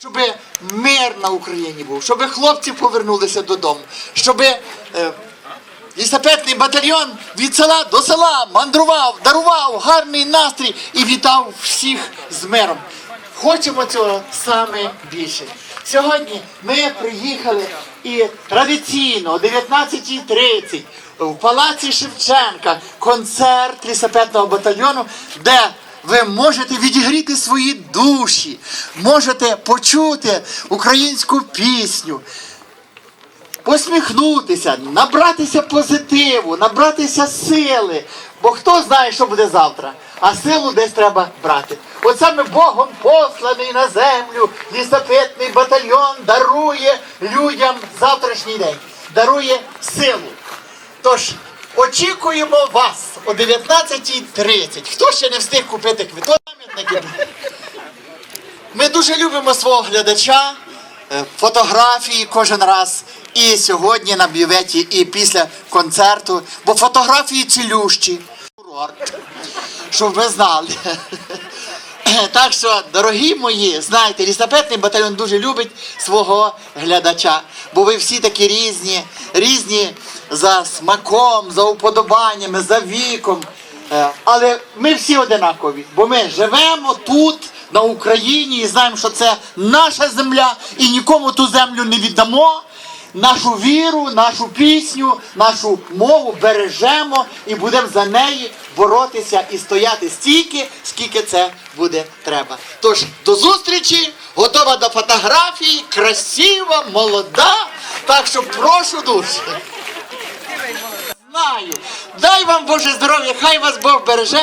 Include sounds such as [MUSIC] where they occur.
щоб мир на Україні був, щоб хлопці повернулися додому, щоб е, лісапетний батальйон від села до села мандрував, дарував гарний настрій і вітав всіх з миром. Хочемо цього саме більше. Сьогодні ми приїхали і традиційно о 19.30 в палаці Шевченка концерт лісапетного батальйону, де ви можете відігріти свої душі, можете почути українську пісню, посміхнутися, набратися позитиву, набратися сили. Бо хто знає, що буде завтра, а силу десь треба брати. От саме Богом посланий на землю лісопитний батальйон дарує людям завтрашній день, дарує силу. Тож очікуємо вас о 19.30. Хто ще не встиг купити квиток? Ми дуже любимо свого глядача, е, фотографії кожен раз. І сьогодні на бюветі, і після концерту, бо фотографії цілющі. Щоб ви знали. [LAUGHS] Так що, дорогі мої, знаєте, лісапетний батальйон дуже любить свого глядача, бо ви всі такі різні, різні за смаком, за уподобаннями, за віком. Е, Але ми всі одинакові, бо ми живемо тут, на Україні, і знаємо, що це наша земля, і нікому ту землю не віддамо. Нашу віру, нашу пісню, нашу мову бережемо і будемо за неї боротися і стояти стільки, скільки це буде треба. Тож до зустрічі, готова до фотографій, красива, молода. Так що прошу дуже. Знаю. Дай вам Боже здоров'я, хай вас Бог береже.